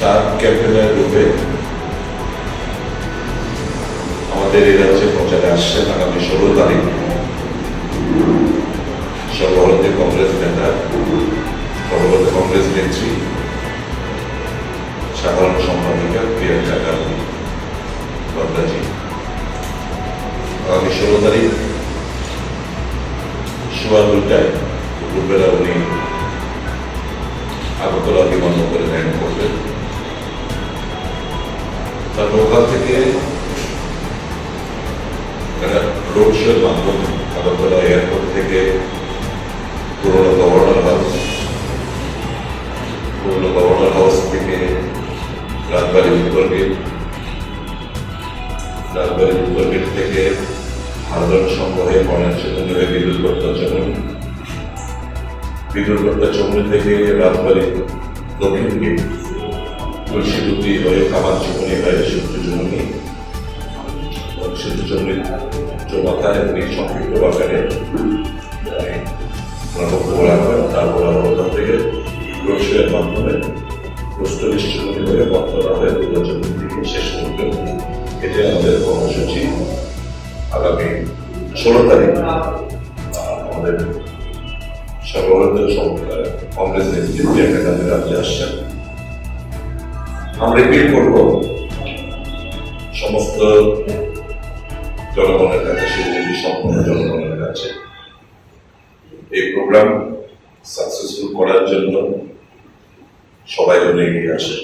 Star ক্যাম্পেনের রূপে আমাদের এই রাজ্যে প্রচারে আসছেন আগামী ষোলো তারিখ। সর্বভারতীয় কংগ্রেস নেতা, সর্বভারতীয় কংগ্রেস নেত্রী, সাধারণ সম্পাদিকা প্রিয়াঙ্কা গান্ধী বাদ্রাজি আগামী ষোলো তারিখ সোয়া দুটায় দুপুরবেলা উনি আগরতলা বিমানবন্দরে ল্যান্ড করবেন। তার ওখান থেকে একটা রোড শোর মাধ্যমে আগরতলা এয়ারপোর্ট থেকে পুরোনো গভর্নর হাউস পুরোনো গভর্নর হাউস থেকে রাজবাড়ি উত্তর গেট রাজবাড়ি উত্তর গেট থেকে হালদন সংগ্রহে ময়নাচরণ হয়ে বিদ্যুৎ প্রত্যাচরণ বিদ্যুৎ প্রত্যাচরণ থেকে রাজবাড়ি দক্ষিণ গেট তুলসীদুতি হয়ে কামার জীবনী হয়ে সূর্য জমনি সূর্য বলা হয় তারপর আবার ওখান থেকে রসের মাধ্যমে প্রশ্ন নিশ্চয়ই হয়ে বক্তরা হয়ে এটা আমাদের কর্মসূচি আগামী ষোলো তারিখ আমাদের সর্বভারতীয় কংগ্রেস প্রিয়াঙ্কা গান্ধী রাজ্যে আসছেন। আমরা রিপিট করব। সমস্ত জনগণের কাছে সেগুলি সম্পূর্ণ জনগণের কাছে। এই প্রোগ্রাম সাকসেসফুল করার জন্য সবাই জন্য এগিয়ে আসে।